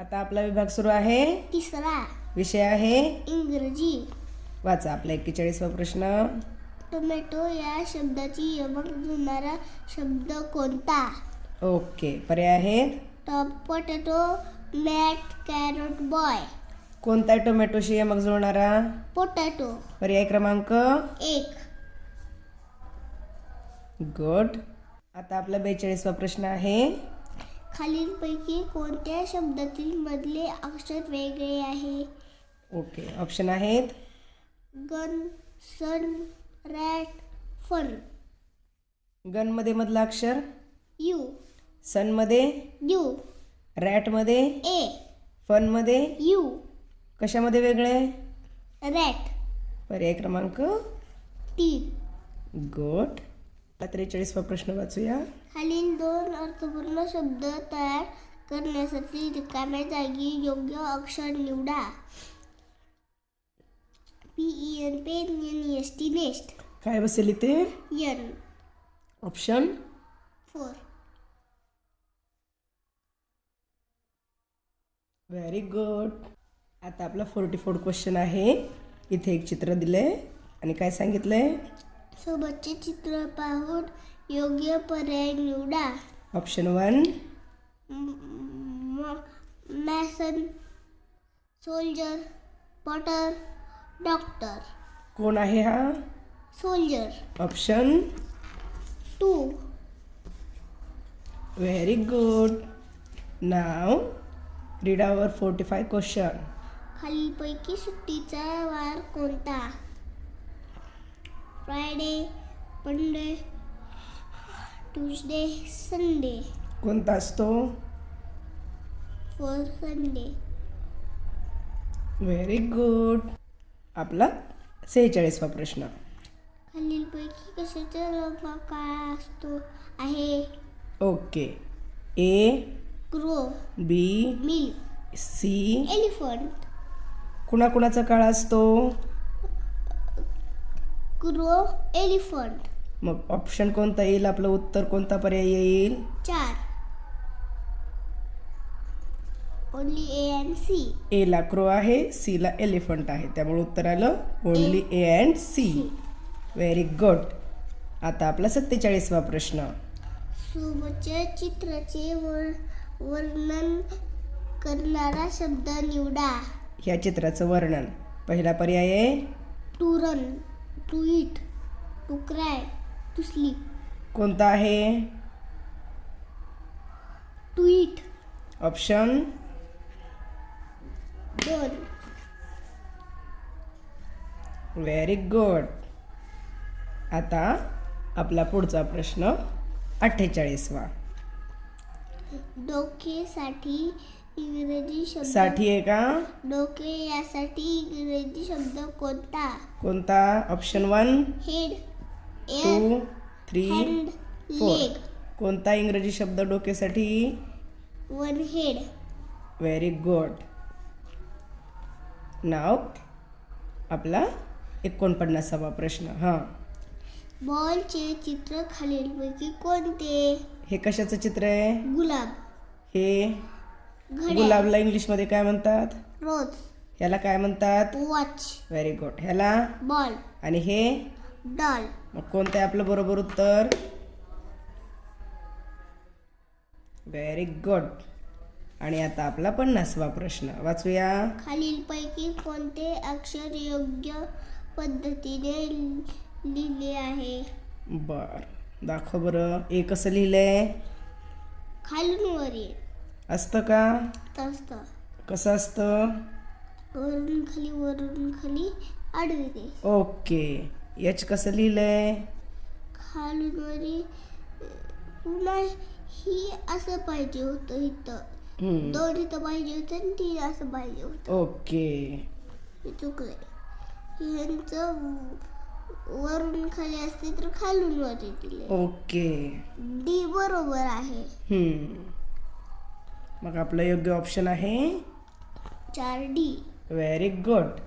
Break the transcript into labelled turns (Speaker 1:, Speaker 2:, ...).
Speaker 1: आता आपला विभाग सुरू आहे.
Speaker 2: तिसरा.
Speaker 1: विषय आहे.
Speaker 2: इंग्रजी.
Speaker 1: वाचा आपला एक्केचाळीसवा प्रश्न.
Speaker 2: टोमॅटो या शब्दाची यमक जुळणारा शब्द कोणता?
Speaker 1: ओके पर्याय आहेत.
Speaker 2: Top potato mat carrot boy.
Speaker 1: कोणता टोमॅटोशी यमक जुळणारा?
Speaker 2: पोटॅटो.
Speaker 1: पर्याय क्रमांक?
Speaker 2: एक.
Speaker 1: गुड. आता आपला बेचाळीसवा प्रश्न आहे.
Speaker 2: खालीलपैकी कोणत्या शब्दातील मधले अक्षर वेगळे आहे?
Speaker 1: ओके ऑप्शन आहेत.
Speaker 2: गन सन रॅट फन
Speaker 1: गनमध्ये मधलं अक्षर?
Speaker 2: यू.
Speaker 1: सनमध्ये
Speaker 2: यू.
Speaker 1: रॅटमध्ये?
Speaker 2: ए.
Speaker 1: फनमध्ये
Speaker 2: यू.
Speaker 1: कशामध्ये वेगळे?
Speaker 2: रॅट.
Speaker 1: पर्याय क्रमांक?
Speaker 2: T
Speaker 1: good. त्रेचाळीसवा प्रश्न वाचूया.
Speaker 2: खालील दोन अर्थपूर्ण शब्द तयार करण्यासाठी रिकाम्या जागी योग्य अक्षर निवडा. P N pen N S T nest
Speaker 1: काय बसेल इथे?
Speaker 2: N
Speaker 1: option
Speaker 2: four
Speaker 1: very good आता आपला फोर्टी फोर क्वेश्चन आहे. इथे एक चित्र दिलंय. आणि काय सांगितलंय?
Speaker 2: सोबतचे चित्र पाहून योग्य पर्याय निवडा.
Speaker 1: Option one
Speaker 2: mason soldier potter doctor.
Speaker 1: कोण आहे हा?
Speaker 2: Soldier.
Speaker 1: Option
Speaker 2: two.
Speaker 1: Very good now read our forty five question
Speaker 2: खालीलपैकी सुट्टीचा वार कोणता? Friday Monday Tuesday Sunday.
Speaker 1: कोणता असतो?
Speaker 2: फोर संडे
Speaker 1: व्हेरी गुड आपला सेहेचाळीसवा प्रश्न.
Speaker 2: खालीलपैकी कशाचा रंग काळा असतो? आहे.
Speaker 1: Okay. A
Speaker 2: crow
Speaker 1: B
Speaker 2: milk
Speaker 1: C
Speaker 2: elephant
Speaker 1: कुणाकुणाचा काळ असतो?
Speaker 2: Crow elephant.
Speaker 1: मग ऑप्शन कोणता येईल? आपलं उत्तर कोणता पर्याय येईल?
Speaker 2: चार. Only A and C
Speaker 1: A ला क्रो आहे सी ला एलिफंट आहे. त्यामुळे उत्तर आलं only A and C very good आता आपला सत्तेचाळीसवा प्रश्न.
Speaker 2: सोबतच्या चित्राचे वर वर्णन करणारा शब्द निवडा.
Speaker 1: ह्या चित्राचं वर्णन. पहिला पर्याय आहे?
Speaker 2: Run to eat to cry to sleep.
Speaker 1: कोणता आहे?
Speaker 2: To eat
Speaker 1: option?
Speaker 2: दोन
Speaker 1: व्हेरी गुड आता आपला पुढचा प्रश्न अठ्ठेचाळीसवा.
Speaker 2: डोकेसाठी इंग्रजी
Speaker 1: शब्दसाठी आहे का?
Speaker 2: डोके यासाठी इंग्रजी शब्द कोणता?
Speaker 1: कोणता? Option one
Speaker 2: head
Speaker 1: two three four
Speaker 2: leg
Speaker 1: कोणता इंग्रजी शब्द डोक्यासाठी?
Speaker 2: One head
Speaker 1: very good now आपला एकोणपन्नासावा प्रश्न. हां.
Speaker 2: बॉलचे चित्र खालीलपैकी कोणते?
Speaker 1: हे कशाचं चित्र आहे?
Speaker 2: गुलाब.
Speaker 1: हे गुलाबला इंग्लिशमध्ये काय म्हणतात?
Speaker 2: रोज.
Speaker 1: ह्याला काय म्हणतात?
Speaker 2: वॉच.
Speaker 1: व्हेरी गुड ह्याला?
Speaker 2: बॉल.
Speaker 1: आणि हे?
Speaker 2: डॉल.
Speaker 1: मग कोणतं आहे आपलं बरोबर उत्तर? व्हेरी गुड आणि आता आपला पन्नासवा प्रश्न. वाचूया.
Speaker 2: खालीलपैकी कोणते अक्षर योग्य पद्धतीने लि- लिहिले आहे?
Speaker 1: बर. दाखव बरं. ए कसं लिहिलंय?
Speaker 2: खालून वर ये.
Speaker 1: असतं का?
Speaker 2: असतं
Speaker 1: कसं असतं?
Speaker 2: वरून खाली वरून खाली आडवे ते
Speaker 1: ओके. याच कसं लिहिलंय?
Speaker 2: खालून वर. पुन्हा ही असं पाहिजे होतं इथं. दोन इथं पाहिजे होतं आणि ती असं पाहिजे होतं.
Speaker 1: ओके.
Speaker 2: हे चुकलंय. ह्यांचं वरून खाली असते तर खालून वर येतील
Speaker 1: ओके.
Speaker 2: डी बरोबर आहे.
Speaker 1: हम्म. मग आपलं योग्य ऑप्शन आहे?
Speaker 2: चार डी
Speaker 1: व्हेरी गुड